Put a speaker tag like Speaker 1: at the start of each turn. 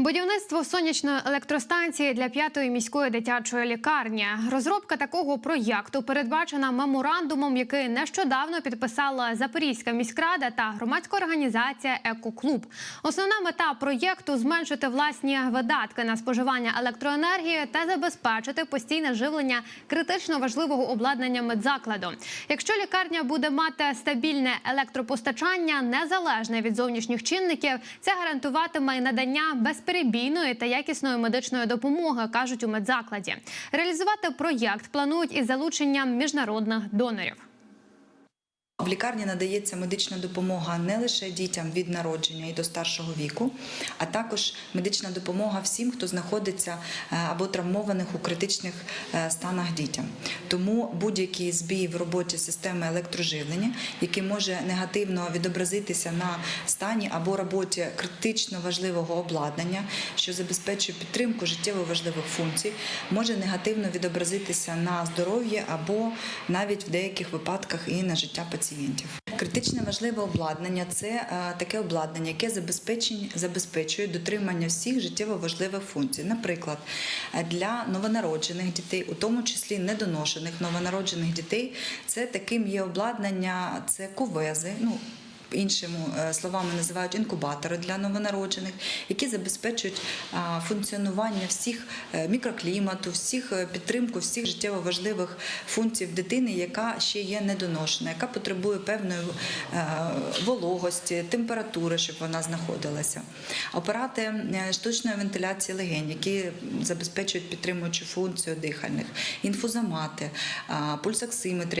Speaker 1: Будівництво сонячної електростанції для п'ятої міської дитячої лікарні. Розробка такого проєкту передбачена меморандумом, який нещодавно підписала Запорізька міськрада та громадська організація Екоклуб. Основна мета проєкту зменшити власні видатки на споживання електроенергії та забезпечити постійне живлення критично важливого обладнання медзакладу. Якщо лікарня буде мати стабільне електропостачання, незалежне від зовнішніх чинників, це гарантуватиме надання безперебійної та якісної медичної допомоги, кажуть у медзакладі. Реалізувати проєкт планують із залученням міжнародних донорів.
Speaker 2: В лікарні надається медична допомога не лише дітям від народження і до старшого віку, а також медична допомога всім, хто знаходиться е, або травмованих у критичних е, станах дітям. Тому будь-який збій в роботі системи електроживлення, який може негативно відобразитися на стані або роботі критично важливого обладнання, що забезпечує підтримку життєво важливих функцій, може негативно відобразитися на здоров'ї або навіть в деяких випадках і на життя пацієнтів. Критично важливе обладнання це е, таке обладнання, яке забезпечує дотримання всіх життєво важливих функцій. Наприклад, е, для новонароджених дітей, у тому числі недоношених новонароджених дітей, це таким є обладнання, це кувези. Ну, Іншими е, словами називають інкубатори для новонароджених, які забезпечують функціонування всіх е, мікроклімату, всіх е, підтримку всіх життєво важливих функцій дитини, яка ще є недоношена, яка потребує певної вологості, температури, щоб вона знаходилася. Апарати штучної вентиляції легень, які забезпечують підтримуючу функцію дихальних, інфузомати, пульсоксиметри.